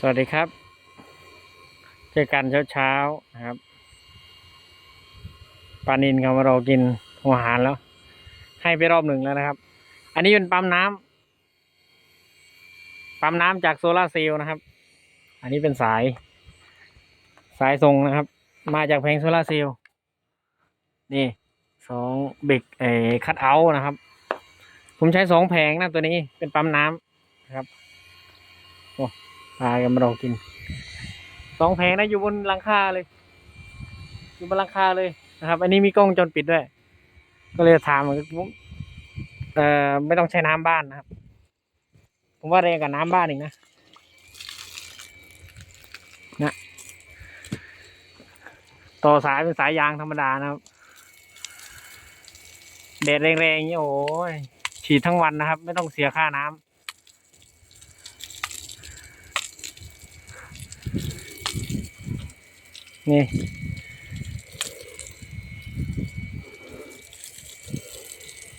สวัสดีครับ เจอกันเช้าๆนะครับปลานินเขามารอกินหัวอาหารแล้ว ให้ไปรอบหนึ่งแล้วนะครับ อันนี้เป็นปั๊มน้ำปั๊มน้ำจากโซลาเซลล์นะครับ อันนี้เป็นสาย สายส่งนะครับ มาจากแผงโซลาเซลล์นี่สองเบรกเอคัดเอาท์นะครับ ผมใช้สองแผงนะตัวนี้เป็นปั๊มน้ำนะครับโอ้ พากันมารอกินสองแผงนะอยู่บนหลังคาเลย อยู่บนหลังคาเลยนะครับ อันนี้มีกล้องจรปิดด้วย ก็เลยถามว่าเอ่อไม่ต้องใช้น้ำบ้านนะครับ ผมว่าแรงกับน้ำบ้านอีกนะนะต่อสายเป็นสายยางธรรมดานะครับแดดแรงๆอย่างนี้โอ้ยฉีดทั้งวันนะครับ ไม่ต้องเสียค่าน้ำ นี่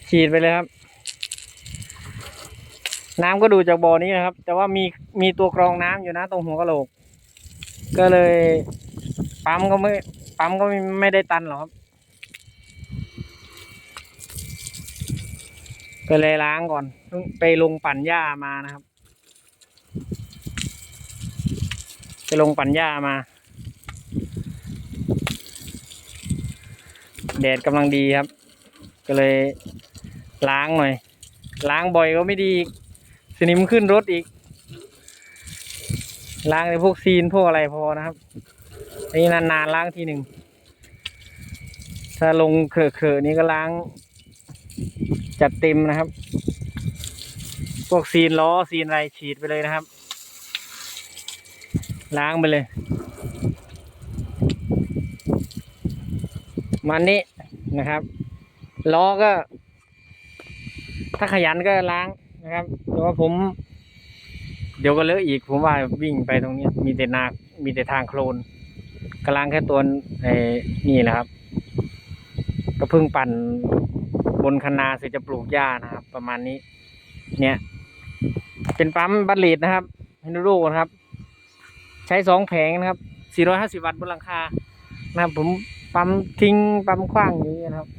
ฉีดไปเลยครับ น้ำก็ดูจากบ่อนี้นะครับ แต่ว่ามีมีตัวกรองน้ำอยู่นะตรงหัวกะโหลก ก็เลยปั๊มก็ไม่ปั๊มก็ไม่ได้ตันหรอกครับก็เลยล้างก่อนไปลงปั่นหญ้ามานะครับ ไปลงปั่นหญ้ามา แดดกำลังดีครับ ก็เลยล้างหน่อย ล้างบ่อยก็ไม่ดีอีกสนิมขึ้นรถอีก ล้างในพวกซีนพวกอะไรพอนะครับอันนี้นานๆล้างทีหนึ่งถ้าลงเขอะๆนี้ก็ล้าง จัดเต็มนะครับ พวกซีนล้อซีนอะไรฉีดไปเลยนะครับ ล้างไปเลย มันนี้นะครับล้อก็ ถ้าขยันก็ล้างนะครับแต่ว่าผม เดี๋ยวก็เลอะอีก ผมว่าวิ่งไปตรงนี้มีแต่นามีแต่ทางโคลนก็ล้างแค่ตัวไอ้นี่แหละครับ ก็เพิ่งปั่นบนคันนาเสร็จจะปลูกหญ้านะครับ ประมาณนี้ เนี่ย เป็นปั๊มบัตเลดนะครับให้ดูดูนะครับ ใช้สองแผงนะครับ 450 วัตต์บนหลังคานะครับผม ปั๊มทิ้งปั๊มคว้างอย่างนี้นะครับ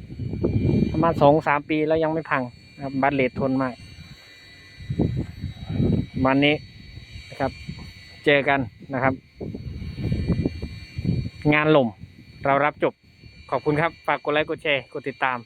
ประมาณสองสามปีแล้วยังไม่พังนะครับบัตเลดทนมาก วันนี้นะครับ เจอกันนะครับ งานหล่มเรารับจบขอบคุณครับ ฝากกดไลค์กดแชร์ กดติดตาม